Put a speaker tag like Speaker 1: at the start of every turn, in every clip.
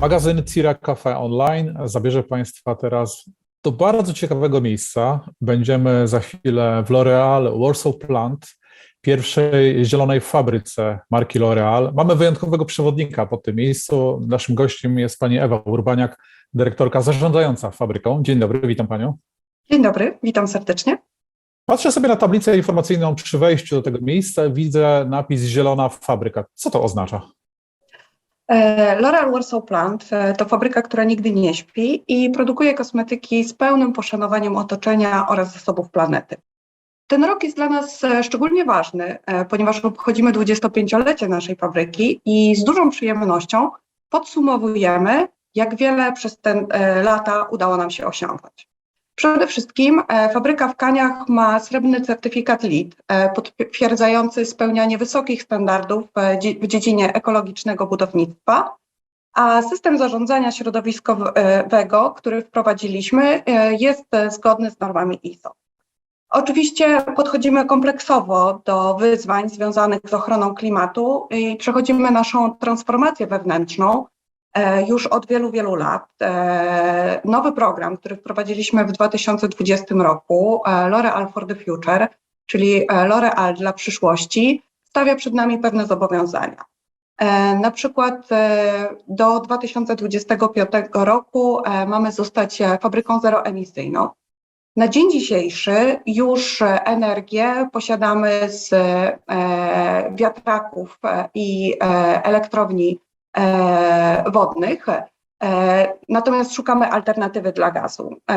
Speaker 1: Magazyn Cira Cafe Online zabierze Państwa teraz do bardzo ciekawego miejsca. Będziemy za chwilę w L'Oréal Warsaw Plant, pierwszej zielonej fabryce marki L'Oréal. Mamy wyjątkowego przewodnika po tym miejscu. Naszym gościem jest pani Ewa Urbaniak, dyrektorka zarządzająca fabryką. Dzień dobry, witam panią.
Speaker 2: Dzień dobry, witam serdecznie.
Speaker 1: Patrzę sobie na tablicę informacyjną przy wejściu do tego miejsca, widzę napis Zielona Fabryka. Co to oznacza?
Speaker 2: E, L'Oreal Warsaw Plant e, to fabryka, która nigdy nie śpi i produkuje kosmetyki z pełnym poszanowaniem otoczenia oraz zasobów planety. Ten rok jest dla nas e, szczególnie ważny, ponieważ obchodzimy 25-lecie naszej fabryki i z dużą przyjemnością podsumowujemy, jak wiele przez te lata udało nam się osiągnąć. Przede wszystkim e, fabryka w Kaniach ma srebrny certyfikat LEED, e, potwierdzający spełnianie wysokich standardów e, w dziedzinie ekologicznego budownictwa, a system zarządzania środowiskowego, który wprowadziliśmy, jest zgodny z normami ISO. Oczywiście podchodzimy kompleksowo do wyzwań związanych z ochroną klimatu i przechodzimy naszą transformację wewnętrzną, E, już od wielu, wielu lat. E, nowy program, który wprowadziliśmy w 2020 roku, e, L'Oreal for the Future, czyli L'Oreal dla przyszłości, stawia przed nami pewne zobowiązania. Na przykład do 2025 roku mamy zostać fabryką zeroemisyjną. Na dzień dzisiejszy już energię posiadamy z wiatraków i elektrowni E, wodnych. E, natomiast szukamy alternatywy dla gazu. E,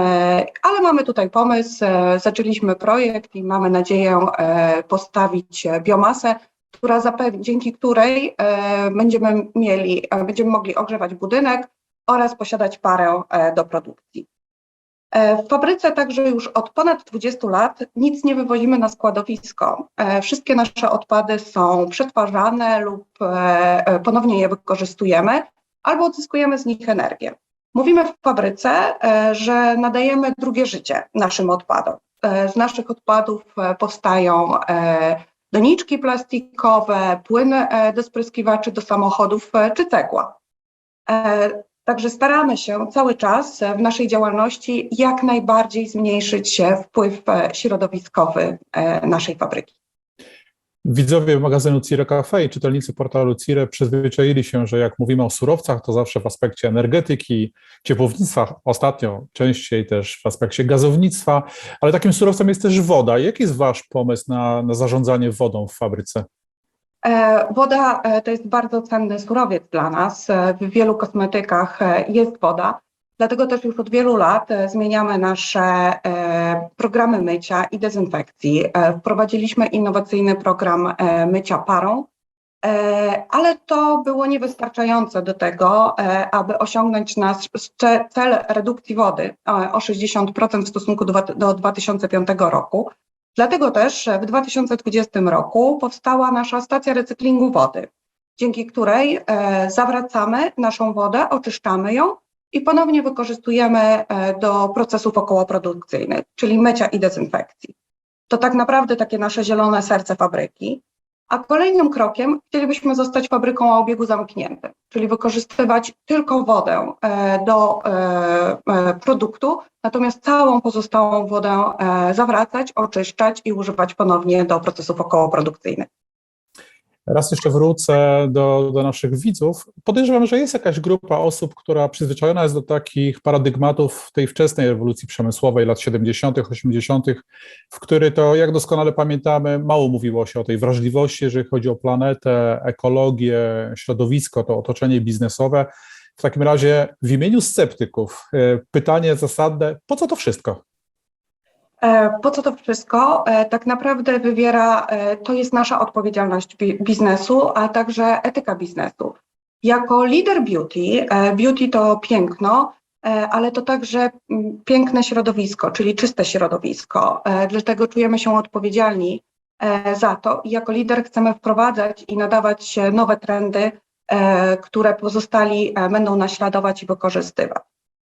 Speaker 2: ale mamy tutaj pomysł, zaczęliśmy projekt i mamy nadzieję postawić biomasę, która zapewni, dzięki której będziemy mieli, będziemy mogli ogrzewać budynek oraz posiadać parę do produkcji. W fabryce także już od ponad 20 lat nic nie wywozimy na składowisko. Wszystkie nasze odpady są przetwarzane lub ponownie je wykorzystujemy albo odzyskujemy z nich energię. Mówimy w fabryce, że nadajemy drugie życie naszym odpadom. Z naszych odpadów powstają doniczki plastikowe, płyn do spryskiwaczy do samochodów czy cegła. Także staramy się cały czas w naszej działalności jak najbardziej zmniejszyć wpływ środowiskowy e, naszej fabryki.
Speaker 1: Widzowie magazynu Cire Cafe czytelnicy portalu Cire przyzwyczaili się, że jak mówimy o surowcach, to zawsze w aspekcie energetyki, ciepłownictwa, ostatnio częściej też w aspekcie gazownictwa, ale takim surowcem jest też woda. Jaki jest Wasz pomysł na, na zarządzanie wodą w fabryce?
Speaker 2: E, woda e, to jest bardzo cenny surowiec dla nas. E, w wielu kosmetykach jest woda, dlatego też już od wielu lat zmieniamy nasze programy mycia i dezynfekcji. Wprowadziliśmy innowacyjny program mycia parą, ale to było niewystarczające do tego, aby osiągnąć nasz cel redukcji wody o 60% w stosunku do, do 2005 roku. Dlatego też w 2020 roku powstała nasza stacja recyklingu wody, dzięki której e, zawracamy naszą wodę, oczyszczamy ją i ponownie wykorzystujemy e, do procesów okołoprodukcyjnych, czyli mycia i dezynfekcji. To tak naprawdę takie nasze zielone serce fabryki. A kolejnym krokiem chcielibyśmy zostać fabryką o obiegu zamkniętym, czyli wykorzystywać tylko wodę e, do e, e, produktu, natomiast całą pozostałą wodę zawracać, oczyszczać i używać ponownie do procesów okołoprodukcyjnych.
Speaker 1: Raz jeszcze wrócę do, do naszych widzów. Podejrzewam, że jest jakaś grupa osób, która przyzwyczajona jest do takich paradygmatów tej wczesnej rewolucji przemysłowej lat 70., 80., w której to, jak doskonale pamiętamy, mało mówiło się o tej wrażliwości, jeżeli chodzi o planetę, ekologię, środowisko, to otoczenie biznesowe. W takim razie w imieniu sceptyków e, pytanie zasadne, po co to wszystko?
Speaker 2: E, po co to wszystko? E, tak naprawdę wywiera, e, to jest nasza odpowiedzialność biznesu, a także etyka biznesu. Jako lider beauty, beauty to piękno, ale to także piękne środowisko, czyli czyste środowisko. Dlatego czujemy się odpowiedzialni za to jako lider chcemy wprowadzać i nadawać nowe trendy, które pozostali będą naśladować i wykorzystywać.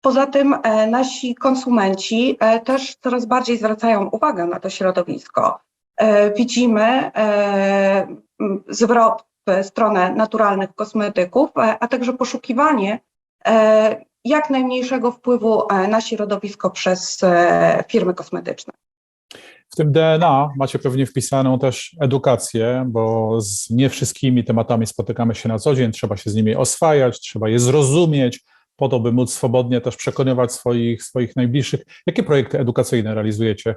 Speaker 2: Poza tym e, nasi konsumenci e, też coraz bardziej zwracają uwagę na to środowisko. E, widzimy zwrot w stronę naturalnych kosmetyków, a także poszukiwanie jak najmniejszego wpływu na środowisko przez firmy kosmetyczne.
Speaker 1: W tym DNA macie pewnie wpisaną też edukację, bo z nie wszystkimi tematami spotykamy się na co dzień, trzeba się z nimi oswajać, trzeba je zrozumieć, po to, by móc swobodnie też przekonywać swoich, swoich najbliższych. Jakie projekty edukacyjne realizujecie?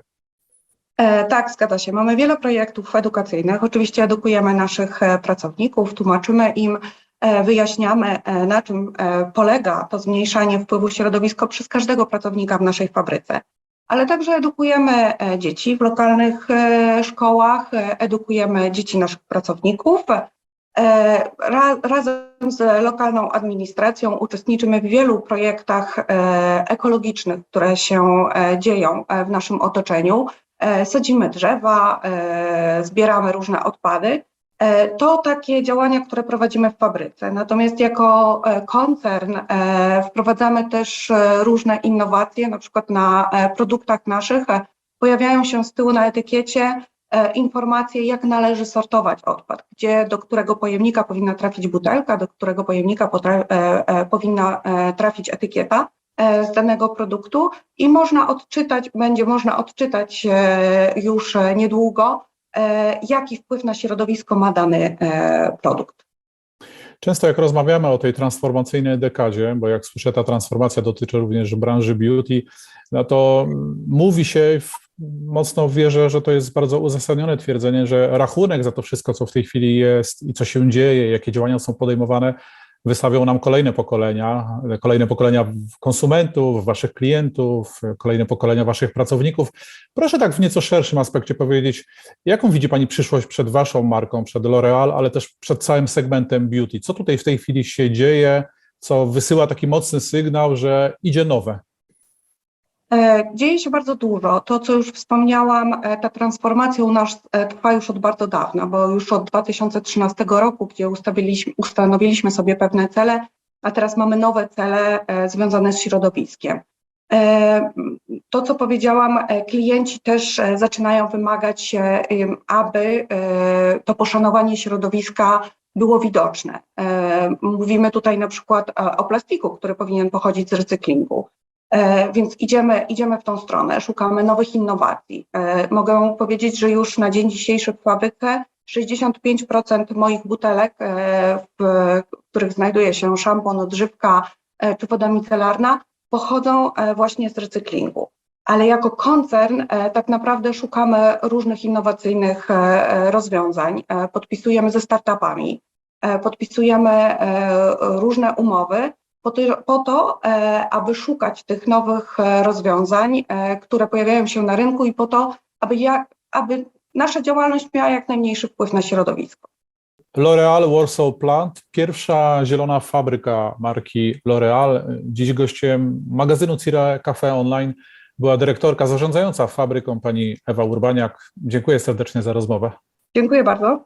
Speaker 2: E, Tak, zgadza się. Mamy wiele projektów edukacyjnych. Oczywiście edukujemy naszych e, pracowników, tłumaczymy im, e, wyjaśniamy, na czym polega to zmniejszanie wpływu środowiska przez każdego pracownika w naszej fabryce. Ale także edukujemy dzieci w lokalnych szkołach, edukujemy dzieci naszych pracowników. E, Ra, razem z lokalną administracją uczestniczymy w wielu projektach e, ekologicznych, które się e, dzieją w naszym otoczeniu. Sadzimy drzewa, zbieramy różne odpady. To takie działania, które prowadzimy w fabryce. Natomiast jako koncern wprowadzamy też różne innowacje, na przykład na produktach naszych pojawiają się z tyłu na etykiecie informacje, jak należy sortować odpad, gdzie do którego pojemnika powinna trafić butelka, do którego pojemnika e, e, powinna e, trafić etykieta e, z danego produktu i można odczytać, będzie można odczytać e, już e, niedługo, e, jaki wpływ na środowisko ma dany e, produkt.
Speaker 1: Często jak rozmawiamy o tej transformacyjnej dekadzie, bo jak słyszę, ta transformacja dotyczy również branży beauty, no to mówi się, w- mocno wierzę, że to jest bardzo uzasadnione twierdzenie, że rachunek za to wszystko, co w tej chwili jest i co się dzieje, jakie działania są podejmowane, wystawią nam kolejne pokolenia, kolejne pokolenia konsumentów, waszych klientów, kolejne pokolenia waszych pracowników. Proszę tak w nieco szerszym aspekcie powiedzieć, jaką widzi Pani przyszłość przed Waszą marką, przed L'Oreal, ale też przed całym segmentem beauty? Co tutaj w tej chwili się dzieje, co wysyła taki mocny sygnał, że idzie nowe?
Speaker 2: E, Dzieje się bardzo dużo. To, co już wspomniałam, e, ta transformacja u nas e, trwa już od bardzo dawna, bo już od 2013 roku, gdzie ustawiliśmy, ustanowiliśmy sobie pewne cele, a teraz mamy nowe cele związane z środowiskiem. To, co powiedziałam, klienci też zaczynają wymagać, aby to poszanowanie środowiska było widoczne. Mówimy tutaj na przykład o plastiku, który powinien pochodzić z recyklingu. E, Więc idziemy, idziemy w tą stronę, szukamy nowych innowacji. E, Mogę powiedzieć, że już na dzień dzisiejszy w fabryce 65% moich butelek, e, w których znajduje się szampon, odżywka czy woda micelarna, pochodzą właśnie z recyklingu. Ale jako koncern tak naprawdę szukamy różnych innowacyjnych rozwiązań. Podpisujemy ze startupami, podpisujemy różne umowy, po to, po to, e, aby szukać tych nowych e, rozwiązań, e, które pojawiają się na rynku i po to, aby, jak, aby nasza działalność miała jak najmniejszy wpływ na środowisko.
Speaker 1: L'Oreal Warsaw Plant, pierwsza zielona fabryka marki L'Oreal. Dziś gościem magazynu Cira Cafe Online była dyrektorka zarządzająca fabryką pani Ewa Urbaniak. Dziękuję serdecznie za rozmowę.
Speaker 2: Dziękuję bardzo.